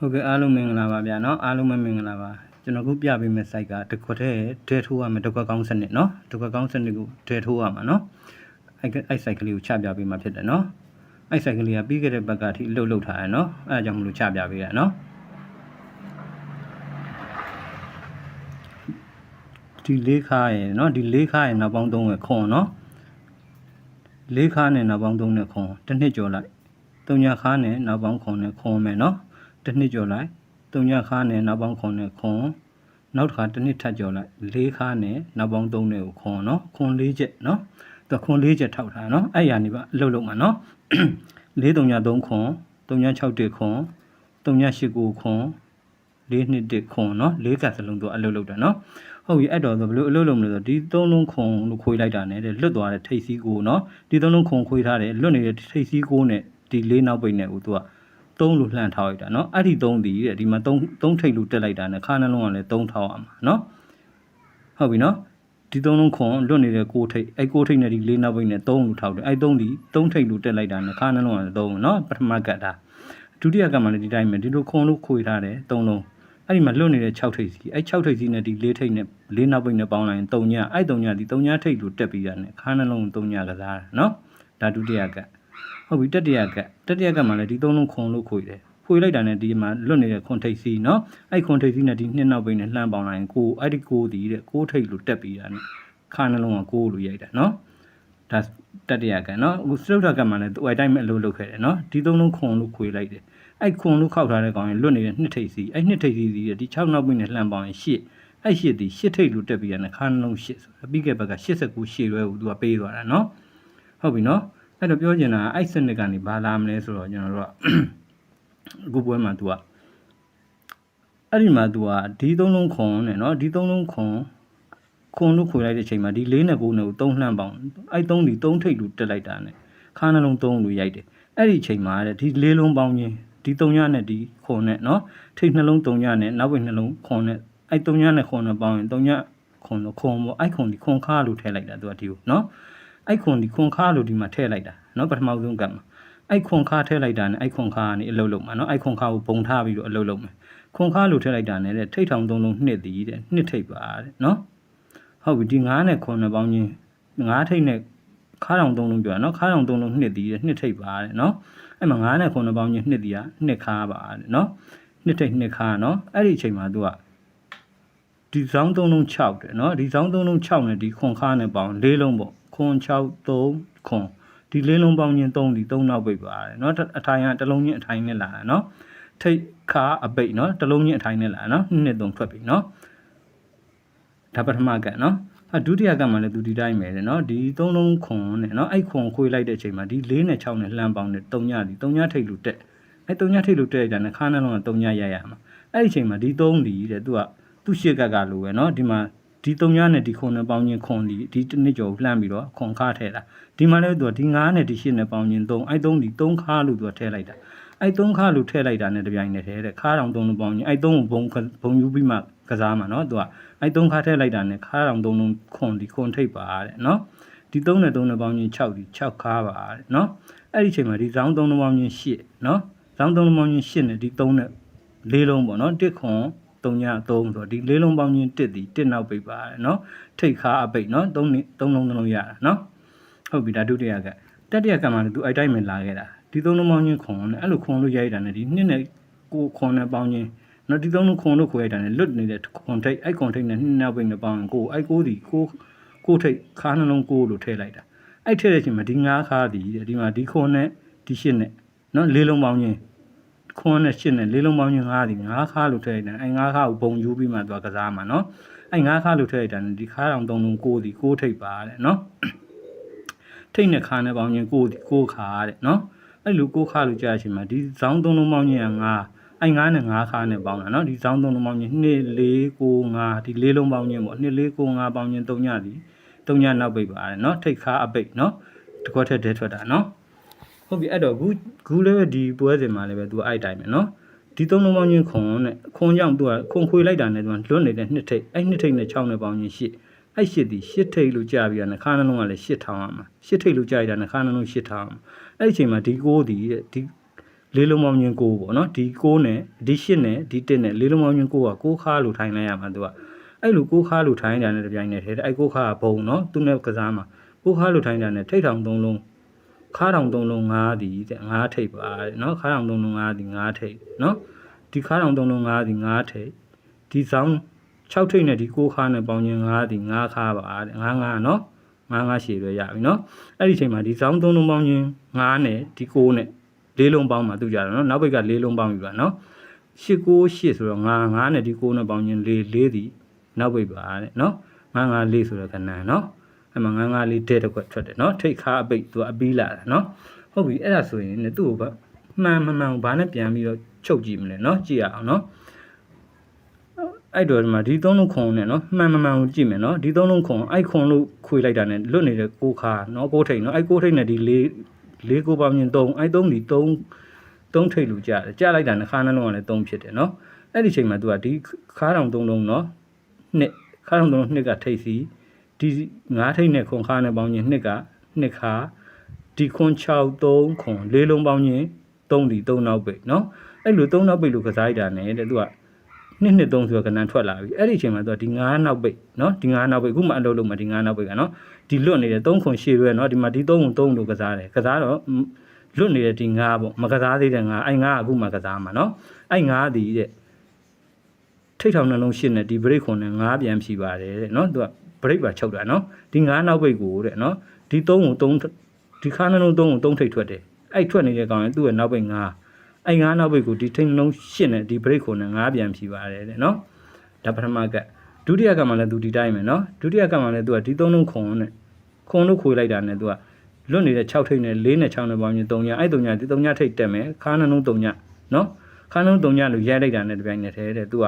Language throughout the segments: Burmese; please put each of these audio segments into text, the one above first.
ဟုတ်ကဲ့အားလုံးမင်္ဂလာပါဗျာเนาะအားလုံးပဲမင်္ဂလာပါကျွန်တော်ခုပြပေးမယ့် site ကတစ်ခွက်တည်းတဲထိုးရမယ်တစ်ခွက်ကောင်းစနစ်เนาะတစ်ခွက်ကောင်းစနစ်ကိုတဲထိုးရမှာเนาะအဲ့အဲ့ site ကလေးကိုချပြပေးမှာဖြစ်တယ်เนาะအဲ့ site ကလေးကပြီးခဲ့တဲ့ဘက်ကအထိလှုပ်လှုပ်ထားတယ်เนาะအဲ့ဒါကြောင့်မလို့ချပြပေးရเนาะဒီလေးခါရယ်เนาะဒီလေးခါရယ်နောက်ပေါင်း3ရယ်ခွန်เนาะလေးခါနဲ့နောက်ပေါင်း3နဲ့ခွန်တစ်နှစ်ကျော်လိုက်တုံညာခါနဲ့နောက်ပေါင်းခွန်နဲ့ခွန်မယ်เนาะ တစ်နှစ်ကျော်လိုက်တုံညခါနဲ့နောက်ပေါင်းခွန်နဲ့ခွန်နောက်တစ်ခါတစ်နှစ်ထပ်ကျော်လိုက်လေးခါနဲ့နောက်ပေါင်းသုံးနဲ့ကိုခွန်နော်ခွန်လေးချက်နော်သူခွန်လေးချက်ထောက်ထားနော်အဲ့ရနေပါအလုပ်လုပ်မှာနော်လေးတုံညသုံးခွန်တုံည6တက်ခွန်တုံည8ကိုခွန်လေးနှစ်တက်ခွန်နော်လေးကစလုံးသူအလုပ်လုပ်တယ်နော်ဟုတ်ပြီအဲ့တော့ဆိုဘယ်လိုအလုပ်လုပ်မလဲဆိုဒီသုံးလုံးခွန်လို့ခွေးလိုက်တာနဲ့တဲ့လွတ်သွားတဲ့ထိတ်စီးကိုနော်ဒီသုံးလုံးခွန်ခွေးထားတယ်လွတ်နေတဲ့ထိတ်စီးကိုနဲ့ဒီလေးနောက်ပိတ်နဲ့ကိုသူက သုံးလို့လှန်ထားလိုက်တာเนาะအဲ့ဒီသုံးဒီတဲ့ဒီမှာသုံးသုံးထိတ်လို့တက်လိုက်တာနဲ့ခါနှလုံးကလည်းသုံးထောက်အောင်เนาะဟုတ်ပြီเนาะဒီသုံးလုံးခွန်လွတ်နေတဲ့ကိုထိတ်အဲ့ကိုထိတ်နဲ့ဒီလေးနောက်ဘိတ်နဲ့သုံးလို့ထောက်တယ်အဲ့သုံးဒီသုံးထိတ်လို့တက်လိုက်တာနဲ့ခါနှလုံးကလည်းသုံးเนาะပထမကတ်တာဒုတိယကတ်မှလည်းဒီတိုင်းပဲဒီလိုခွန်လို့ခွေထားတယ်သုံးလုံးအဲ့ဒီမှာလွတ်နေတဲ့6ထိတ်စီအဲ့6ထိတ်စီနဲ့ဒီ၄ထိတ်နဲ့၄နောက်ဘိတ်နဲ့ပေါင်းလိုက်ရင်3ညအဲ့3ညဒီ3ညထိတ်လို့တက်ပြီးတာနဲ့ခါနှလုံး3ညကစားတာเนาะဒါဒုတိယကတ် ဟုတ်ပြီတတိယကတတိယကမှာလည်းဒီသုံးလုံးခွန်လို့ခွေတယ်ဖွေလိုက်တာနဲ့ဒီမှာလွတ်နေတဲ့ခွန်ထိပ်စီနော်အဲ့ခွန်ထိပ်စီနဲ့ဒီနှစ်နောက်ပိနဲ့လှမ်းပေါင်လိုက်ရင်ကိုအဲ့ဒီကိုဒီတဲ့ကိုထိပ်လို့တက်ပြီးတာနဲ့ခါနှလုံးကကိုလို့ရိုက်တာနော်ဒါတတိယကနော်အခုစတုထကမှာလည်းသူ့အတိုင်းမဲ့အလုပ်လုပ်ခဲ့တယ်နော်ဒီသုံးလုံးခွန်လို့ခွေလိုက်တယ်အဲ့ခွန်လို့ခောက်ထားတဲ့ကောင်ရင်လွတ်နေတဲ့နှစ်ထိပ်စီအဲ့နှစ်ထိပ်စီဒီဒီ6နောက်ပိနဲ့လှမ်းပေါင်ရင်ရှစ်အဲ့ရှစ်ဒီရှစ်ထိပ်လို့တက်ပြီးတာနဲ့ခါနှလုံးရှစ်ဆိုပြီးခဲ့ဘက်က89ရှစ်ရွဲကိုသူကပေးသွားတာနော်ဟုတ်ပြီနော် အဲ့တော့ပြောချင်တာအဲ့စနစ်ကနေဘာလာမလဲဆိုတော့ကျွန်တော်တို့ကအခုပွဲမှာ तू ကအဲ့ဒီမှာ तू ကဒီသုံးလုံးခွန်နဲ့နော်ဒီသုံးလုံးခွန်ခွန်လို့ခွေလိုက်တဲ့အချိန်မှာဒီ၄နဲ့၉နဲ့ကို၃နှံ့ပေါင်းအဲ့၃ဒီ၃ထိပ်လို့တက်လိုက်တာနဲ့ခါနှလုံး၃လို့ရိုက်တယ်အဲ့ဒီအချိန်မှာတဲ့ဒီ၄လုံးပေါင်းချင်းဒီ၃ညနဲ့ဒီခွန်နဲ့နော်ထိပ်နှလုံး၃ညနဲ့နောက်ဘက်နှလုံးခွန်နဲ့အဲ့၃ညနဲ့ခွန်နဲ့ပေါင်းရင်၃ညခွန်လို့ခွန်ပေါ့အဲ့ခွန်ဒီခွန်ခါလို့ထည့်လိုက်တာ तू ကဒီကိုနော် အဲ့ခွန်ဒီခွန်ခါလို့ဒီမှာထည့်လိုက်တာနော်ပထမဆုံးကတ်မှာအဲ့ခွန်ခါထည့်လိုက်တာနဲ့အဲ့ခွန်ခါကနေအလုတ်လုံးမှာနော်အဲ့ခွန်ခါကိုပုံထားပြီးတော့အလုတ်လုံးမှာခွန်ခါလို့ထည့်လိုက်တာနဲ့ထိတ်ထောင်သုံးလုံးနှစ်သည်တဲ့နှစ်ထိတ်ပါတဲ့နော်ဟုတ်ပြီဒီ9နဲ့9နဲ့ပေါင်းချင်း9ထိတ်နဲ့ခါထောင်သုံးလုံးပြောတာနော်ခါထောင်သုံးလုံးနှစ်သည်တဲ့နှစ်ထိတ်ပါတဲ့နော်အဲ့မှာ9နဲ့9ပေါင်းချင်းနှစ်သည်ကနှစ်ခါပါတဲ့နော်နှစ်ထိတ်နှစ်ခါနော်အဲ့ဒီအချိန်မှာသူကဒီဇောင်းသုံးလုံး6တဲ့နော်ဒီဇောင်းသုံးလုံး6နဲ့ဒီခွန်ခါနဲ့ပေါင်း၄လုံးပေါ့ ခွန်6 3ခွန်ဒီလေးလုံးပေါင်းချင်း3ဒီ3နောက်ပိတ်ပါတယ်เนาะအထိုင်ကတစ်လုံးချင်းအထိုင်နဲ့လာတာเนาะထိတ်ခါအပိတ်เนาะတစ်လုံးချင်းအထိုင်နဲ့လာเนาะနှစ်သုံးထွက်ပြီเนาะဒါပထမကတ်เนาะအဒုတိယကတ်မှာလည်းသူဒီတိုင်းပဲเนาะဒီ3လုံးခွန်နဲ့เนาะအဲ့ခွန်ခွေးလိုက်တဲ့အချိန်မှာဒီ4နဲ့6နဲ့လှမ်းပေါင်းနဲ့3ညဒီ3ညထိတ်လို့တက်အဲ့3ညထိတ်လို့တက်ရတဲ့ခါနဲ့လုံးက3ညရရမှာအဲ့ဒီအချိန်မှာဒီ3ဒီတဲ့သူကသူ့ရှစ်ကတ်ကလိုပဲเนาะဒီမှာ ဒီ3ညနဲ့ဒီ9နဲ့ပေါင်းချင်း9ဒီဒီတစ်နှစ်ကျော်လှမ်းပြီးတော့9ခါထည့်တာဒီမှာလည်းသူကဒီ9နဲ့ဒီ10နဲ့ပေါင်းချင်း3အဲ့3ဒီ3ခါလို့သူကထည့်လိုက်တာအဲ့3ခါလို့ထည့်လိုက်တာနဲ့တပြိုင်တည်းတည်းတဲ့ခါတောင်3လုံးပေါင်းချင်းအဲ့3ကိုဘုံဘုံယူပြီးမှကစားမှာနော်သူကအဲ့3ခါထည့်လိုက်တာနဲ့ခါတောင်3လုံး9ဒီ9ထိပ်ပါတဲ့နော်ဒီ3နဲ့3နဲ့ပေါင်းချင်း6ဒီ6ခါပါတဲ့နော်အဲ့ဒီအချိန်မှာဒီ round 3လုံးပေါင်းချင်း8နော် round 3လုံးပေါင်းချင်း8နဲ့ဒီ3နဲ့၄လုံးပေါ့နော်1ခွန် 3ည3ဆိုတော့ဒီလေးလုံးပေါင်းချင်း1ဒီ1နောက်ပိတ်ပါတယ်เนาะထိတ်ခါအပိတ်เนาะ3နှစ်3လုံး3လုံးရတာเนาะဟုတ်ပြီဒါဒုတိယကတတိယကမှလည်းသူအဲ့တိုင်းပဲလာခဲ့တာဒီ3လုံးပေါင်းချင်းခွန်နဲ့အဲ့လိုခွန်လို့ရိုက်တာနဲ့ဒီနှစ်နဲ့ကိုခွန်နဲ့ပေါင်းချင်းเนาะဒီ3လုံးခွန်လို့ခွဲရိုက်တာနဲ့လွတ်နေတဲ့ခွန်ထိတ်အဲ့ခွန်ထိတ်နဲ့နှစ်နောက်ပိတ်နဲ့ပေါင်းရင်ကိုအဲ့ကိုဒီကိုကိုထိတ်ခါနှလုံးကိုလို့ထည့်လိုက်တာအဲ့ထည့်တဲ့အချိန်မှာဒီ9ခါဒီဒီမှာဒီခွန်နဲ့ဒီရှစ်နဲ့เนาะလေးလုံးပေါင်းချင်း ခွန်းနဲ့ရှစ်နဲ့လေးလုံးပေါင်းချင်းငါးဒီငါးခါလို့ထည့်လိုက်တယ်အဲငါးခါကိုပုံယူပြီးမှသူကကစားမှာနော်အဲငါးခါလို့ထည့်လိုက်တယ်ဒီခါတောင်သုံးလုံးကိုဒီကိုထိပ်ပါတဲ့နော်ထိပ်နဲ့ခါနဲ့ပေါင်းချင်းကိုဒီကိုခါတဲ့နော်အဲ့လိုကိုခါလို့ကြားချင်မှာဒီဇောင်းသုံးလုံးပေါင်းချင်းကငါးအဲငါးနဲ့ငါးခါနဲ့ပေါင်းတာနော်ဒီဇောင်းသုံးလုံးပေါင်းချင်း2 4 9 5ဒီလေးလုံးပေါင်းချင်းပေါ့2 4 9 5ပေါင်းချင်း3ညဒီ3ညနောက်ပိတ်ပါတယ်နော်ထိပ်ခါအပိတ်နော်တကွက်ထက်တဲထွက်တာနော် ဟုတ်ပြီအဲ့တော့ခုခုလည်းပဲဒီပွဲစဉ်မှာလည်းပဲ तू အဲ့တိုင်းပဲเนาะဒီသုံးလုံးပေါင်းချင်းခွန်နဲ့ခွန်ကြောင့် तू ကခွန်ခွေလိုက်တာနဲ့ तू လွတ်နေတဲ့နှစ်ထိပ်အဲ့နှစ်ထိပ်နဲ့6နဲ့ပေါင်းချင်းရှစ်အဲ့ရှစ်ဒီရှစ်ထိပ်လို့ကြာပြီးတော့ခါနှလုံးကလည်းရှစ်ထောင်အောင်မှာရှစ်ထိပ်လို့ကြာရတာနဲ့ခါနှလုံးရှစ်ထောင်အောင်အဲ့ဒီအချိန်မှာဒီကိုဒီတဲ့ဒီ လေးလုံးပေါင်းချင်းကိုပေါ့နော်ဒီ6နဲ့ဒီ8နဲ့ဒီ1နဲ့လေးလုံးပေါင်းချင်းကိုက6ခါလို့ထိုင်လိုက်ရမှာသူကအဲ့လို6ခါလို့ထိုင်တာနဲ့တပြိုင်နက်တည်းအဲ့6ခါကဘုံနော်သူနဲ့ကစားမှာ6ခါလို့ထိုင်တာနဲ့ထိတ်ထောင်3လုံး ခါထောင်3လုံး5ဒီတဲ့5ထိပ်ပါတဲ့နော်ခါထောင်3လုံး5ဒီ5ထိပ်နော်ဒီခါထောင်3လုံး5ဒီ5ထိပ်ဒီဆောင်6ထိပ်နဲ့ဒီ6ခါနဲ့ပေါင်းချင်း5ဒီ5ခါပါတဲ့5 5နော်5 5ရှည်ရွယ်ရပြီနော်အဲ့ဒီချိန်မှာဒီဆောင်3လုံးပေါင်းချင်း5နဲ့ဒီ6နဲ့လေးလုံးပေါင်းမှာသူကြတယ်နော်နောက်ဘက်ကလေးလုံးပေါင်းပြီပါနော်8 9 8ဆိုတော့9 9နဲ့ဒီ9နဲ့ပေါင်းချင်း4 4ဒီနောက်ဘက်ပါတဲ့နော်9 5 4ဆိုတော့ကဏ္ဍနော် အဲ့မှာ9 5 4တဲ့တစ်ခွက်ထွက်တယ်နော်ထိတ်ခါအပိတ်သူကအပီးလာတာနော်ဟုတ်ပြီအဲ့ဒါဆိုရင်လည်းသူ့ကိုဗမှန်မှန်မှန်ဘာနဲ့ပြန်ပြီးတော့ချုပ်ကြည့်မလဲနော်ကြည့်ရအောင်နော်အဲ့တော့ဒီမှာဒီသုံးလုံးခုံနဲ့နော်မှန်မှန်မှန်ကိုကြည့်မယ်နော်ဒီသုံးလုံးခုံအဲ့ခုံလို့ခွေလိုက်တာနဲ့လွတ်နေတဲ့ကိုခါနော်ကိုထိတ်နော်အဲ့ကိုထိတ်နဲ့ဒီလေးလေးကိုပါမြင်3အဲ့3ဒီ3 3ထိတ်လို့ကြားတယ်ကြားလိုက်တာနဲ့ခါနှလုံးကလည်း3ဖြစ်တယ်နော်အဲ့ဒီချိန်မှာ तू ကဒီခါတောင်3လုံးနော်နှစ်ခါတောင်3လုံးနှစ်ကထိတ်စီ ဒီ9ထိပ်နဲ့ခွန်ခါနဲ့ပေါင်းရင်2က2ခါဒီခွန်6 3ခွန်၄လုံးပေါင်းရင်3ဒီ3နောက်ပိတ်เนาะအဲ့လို3နောက်ပိတ်လို့ကစားရတာ ਨੇ တဲ့သူကနှစ်နှစ်သုံးဆိုတော့ကဏ္ဍထွက်လာပြီအဲ့ဒီအချိန်မှာသူကဒီ9နောက်ပိတ်เนาะဒီ9နောက်ပိတ်အခုမှအလုပ်လုပ်မှာဒီ9နောက်ပိတ်ကเนาะဒီလွတ်နေတဲ့3ခွန်ရှေ့ပဲเนาะဒီမှာဒီ3ကို3လို့ကစားတယ်ကစားတော့လွတ်နေတဲ့ဒီ9ပေါ့မကစားသေးတဲ့9အဲ့9ကအခုမှကစားမှာเนาะအဲ့9ဒီတဲ့ထိတ်ထောင်နှလုံးရှင်းနဲ့ဒီ break ခွန်နဲ့9ပြန်ဖြီပါတယ်တဲ့เนาะသူက break ပါချုပ်တာနော်ဒီ9နောက်ပိတ်ကိုတဲ့နော်ဒီ3ကို3ဒီခါနှလုံး3ကို3ထိတ်ထွက်တယ်အဲ့ထွက်နေတဲ့ကောင်ရင်သူ့ရဲ့နောက်ပိတ်9အဲ့9နောက်ပိတ်ကိုဒီထိတ်နှလုံးရှင်းနဲ့ဒီ break ခွန်နဲ့9ပြန်ဖြီပါတယ်တဲ့နော်ဒါပထမကဒုတိယကမှလည်းသူဒီတိုင်းပဲနော်ဒုတိယကမှလည်းသူကဒီ3လုံးခွန်နဲ့ခွန်လို့ခွေလိုက်တာနဲ့သူကလွတ်နေတဲ့6ထိတ်နဲ့4နဲ့6နဲ့ပေါင်းရင်3ညအဲ့3ညဒီ3ညထိတ်တက်မယ်ခါနှလုံး3ညနော်ခါနှလုံး3ညလို့ရိုက်လိုက်တာနဲ့တပြိုင်နက်တည်းတဲ့သူက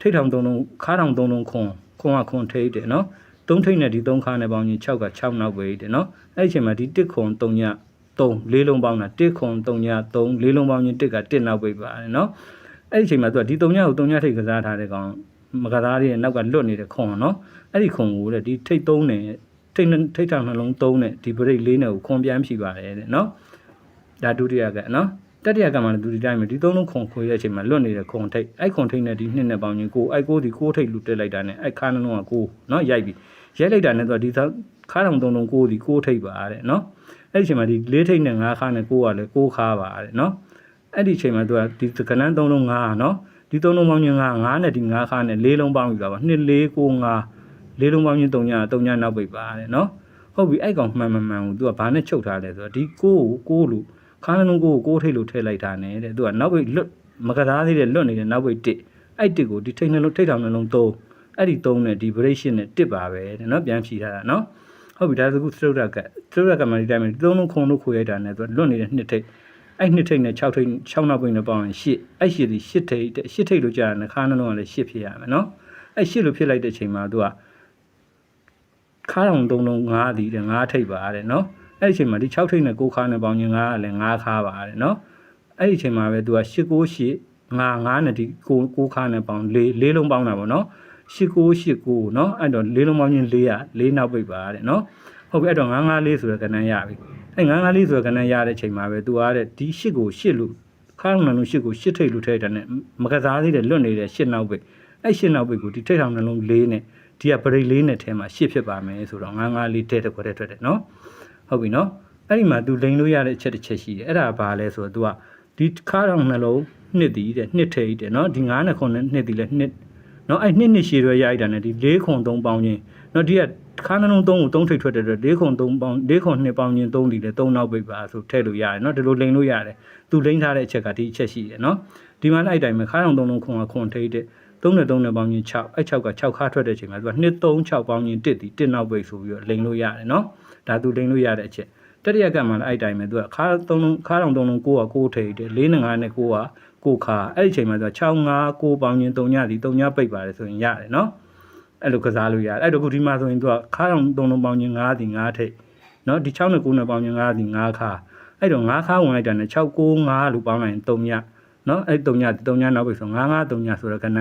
ထိတ်ထောင်3လုံးခါထောင်3လုံးခွန်ခွန်ကခွန်ထိတ်တယ်နော် 3ထိတ်နဲ့ဒီ3ခါနဲ့ပေါင်းရင်6က6နောက်ပဲတဲ့နော်အဲ့ဒီအချိန်မှာဒီ1ခွန်3ည3လေးလုံးပေါင်းတာ1ခွန်3ည3လေးလုံးပေါင်းရင်1က1နောက်ပဲပါတယ်နော်အဲ့ဒီအချိန်မှာသူကဒီ3ညကို3ညထိတ်ကစားထားတဲ့ကောင်မကစားရဲ့နောက်ကလွတ်နေတဲ့ခွန်နော်အဲ့ဒီခွန်ကိုတဲ့ဒီထိတ်3နဲ့ထိတ်ထိတ်ထောင်နှလုံး3နဲ့ဒီ break 4နဲ့ကိုခွန်ပြန်ဖြီပါတယ်တဲ့နော်ဒါဒုတိယကနော် တတိယကမှလည်းဒုတိယတိုင်းမှာဒီသုံးလုံးခွန်ခွေတဲ့အချိန်မှာလွတ်နေတဲ့ခွန်ထိတ်အဲ့ခွန်ထိတ်နဲ့ဒီနှစ်နဲ့ပေါင်းရင်ကိုအဲ့ကိုဒီကိုထိတ်လူတက်လိုက်တာနဲ့အဲ့ခါနှလုံးကကိုနော်ရိုက်ပြီရိုက်လိုက်တာနဲ့ဆိုတော့ဒီခါတောင်သုံးလုံးကိုဒီကိုထိတ်ပါတဲ့နော်အဲ့ဒီအချိန်မှာဒီလေးထိတ်နဲ့ငါးခါနဲ့ကိုကလည်းကိုခါပါတဲ့နော်အဲ့ဒီအချိန်မှာသူကဒီကနန်းသုံးလုံးငါးနော်ဒီသုံးလုံးပေါင်းရင်ငါးငါးနဲ့ဒီငါးခါနဲ့လေးလုံးပေါင်းပြီပါနှစ်လေးကိုငါးလေးလုံးပေါင်းရင်3ည3ညနောက်ပိတ်ပါတဲ့နော်ဟုတ်ပြီအဲ့ကောင်မှန်မှန်မှန်ကိုသူကဘာနဲ့ချုပ်ထားလဲဆိုတော့ဒီကိုကိုကိုလို့ ခါးလုံးကိုကိုထိတ်လို့ထည့်လိုက်တာနဲ့တဲ့သူကနောက်ပိတ်လွတ်မကစားသေးတဲ့လွတ်နေတဲ့နောက်ပိတ်တစ်အဲ့တစ်ကိုဒီထိတ်နှလုံးထိတ်ထောင်နှလုံး3အဲ့ဒီ3နဲ့ဒီ vibration နဲ့တစ်ပါပဲတဲ့နော်ပြန်ဖြီထားတာနော်ဟုတ်ပြီဒါဆိုခုသရုတ်ရကသရုတ်ရကမှဒီတိုင်းမှာဒီသုံးလုံးခုံလို့ခွေရိုက်တာနဲ့သူကလွတ်နေတဲ့နှစ်ထိတ်အဲ့နှစ်ထိတ်နဲ့6ထိတ်6နောက်ပိတ်နဲ့ပေါင်းရင်8အဲ့8ဒီ8ထိတ်8ထိတ်လို့ကြာတယ်ခါနှလုံးကလည်း8ဖြစ်ရမယ်နော်အဲ့8လို့ဖြစ်လိုက်တဲ့ချိန်မှာသူကခါတောင်3လုံး5ဒီတဲ့5ထိတ်ပါတဲ့နော် အဲ့ဒီအချိန်မှာဒီ6ထိတ်နဲ့6ခါနဲ့ပေါင်းရင်9ကလည်း9ခါပါတဲ့နော်အဲ့ဒီအချိန်မှာပဲသူက8 9 8 9 9နဲ့ဒီ6 6ခါနဲ့ပေါင်း4 4လုံးပေါင်းတာပေါ့နော်8989เนาะအဲ့တော့လေးလုံးပေါင်းချင်း4ရ4နောက်ပိတ်ပါတဲ့เนาะဟုတ်ပြီအဲ့တော့954ဆိုတဲ့ကဏ္ဍရပြီအဲ့954ဆိုတဲ့ကဏ္ဍရတဲ့ချိန်မှာပဲ तू အားတဲ့ဒီ8ကို8လို့ခါလုံးနှလုံး8ကို8ထိတ်လို့ထည့်တယ်နဲ့မကစားသေးတဲ့လွတ်နေတဲ့8နောက်ပိတ်အဲ့8နောက်ပိတ်ကိုဒီထိတ်ထောင်နှလုံး4နဲ့ဒီကပရိတ်4နဲ့ထဲမှာ8ဖြစ်ပါမယ်ဆိုတော့954တဲ့တစ်ခွက်တည်းထွက်တယ်เนาะ ဟုတ်ပြီနော်အဲ့ဒီမှာ तू လိန်လို့ရတဲ့အချက်တစ်ချက်ရှိတယ်အဲ့ဒါဘာလဲဆိုတော့ तू ကဒီခါတော့နှလုံးနှစ်တည်တဲ့နှစ်ထိတ်တဲ့နော်ဒီ9နဲ့9နဲ့နှစ်တည်လဲနှစ်နော်အဲ့နှစ်နှစ်ရှည်ရွယ်ရိုက်တာနဲ့ဒီ၄ခုံ3ပေါင်းချင်းနော်ဒီကခါနှလုံး3ကို3ထိတ်ထွက်တဲ့အတွက်၄ခုံ3ပေါင်း၄ခုံ2ပေါင်းချင်း3တည်လဲ3နောက်ပိတ်ပါဆိုထည့်လို့ရတယ်နော်ဒီလိုလိန်လို့ရတယ် तू လိန်ထားတဲ့အချက်ကဒီအချက်ရှိတယ်နော်ဒီမှာလည်းအဲ့တိုင်းပဲခါတော့3လုံးခုံကခုံထိတ်တဲ့ 3နဲ့3နဲ့ပေါင်းချင်း6အဲ့6က6ခါထွက်တဲ့အချိန်မှာသူက2 3 6ပေါင်းချင်း1ဒီ1နောက်ပိတ်ဆိုပြီးတော့လိန်လို့ရတယ်နော်ဒါသူလိန်လို့ရတဲ့အချက်တတိယကမှလည်းအဲ့တိုင်းပဲသူကခါ3လုံးခါအောင်3လုံး9က9ထိပ်တယ်4နဲ့5နဲ့9ကကိုခါအဲ့ဒီချိန်မှာဆို6 5 9ပေါင်းရင်3ညဒီ3ညပိတ်ပါတယ်ဆိုရင်ရတယ်နော်အဲ့လိုကစားလို့ရတယ်အဲ့တော့ခုဒီမှာဆိုရင်သူကခါအောင်3လုံးပေါင်းရင်5ဒီ5ထိတ်နော်ဒီ6နဲ့9နဲ့ပေါင်းရင်5ဒီ5ခါအဲ့တော့5ခါဝင်လိုက်တာနဲ့6 9 5လို့ပေါင်းလိုက်ရင်3ည နော်အဲ့3ည3ညနောက်ပိတ်ဆို5 5 3ညဆိုတော့ကဏ္ဍ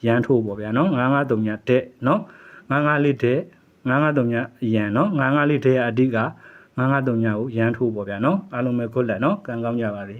ကရန်ထိုးပေါ့ဗျာနော်5 5 3ညတဲ့နော်5 5လေးတဲ့5 5 3ညရန်နော်5 5လေးတဲ့အဓိက5 5 3ညကိုရန်ထိုးပေါ့ဗျာနော်အားလုံးပဲ good luck နော်ကံကောင်းကြပါစေ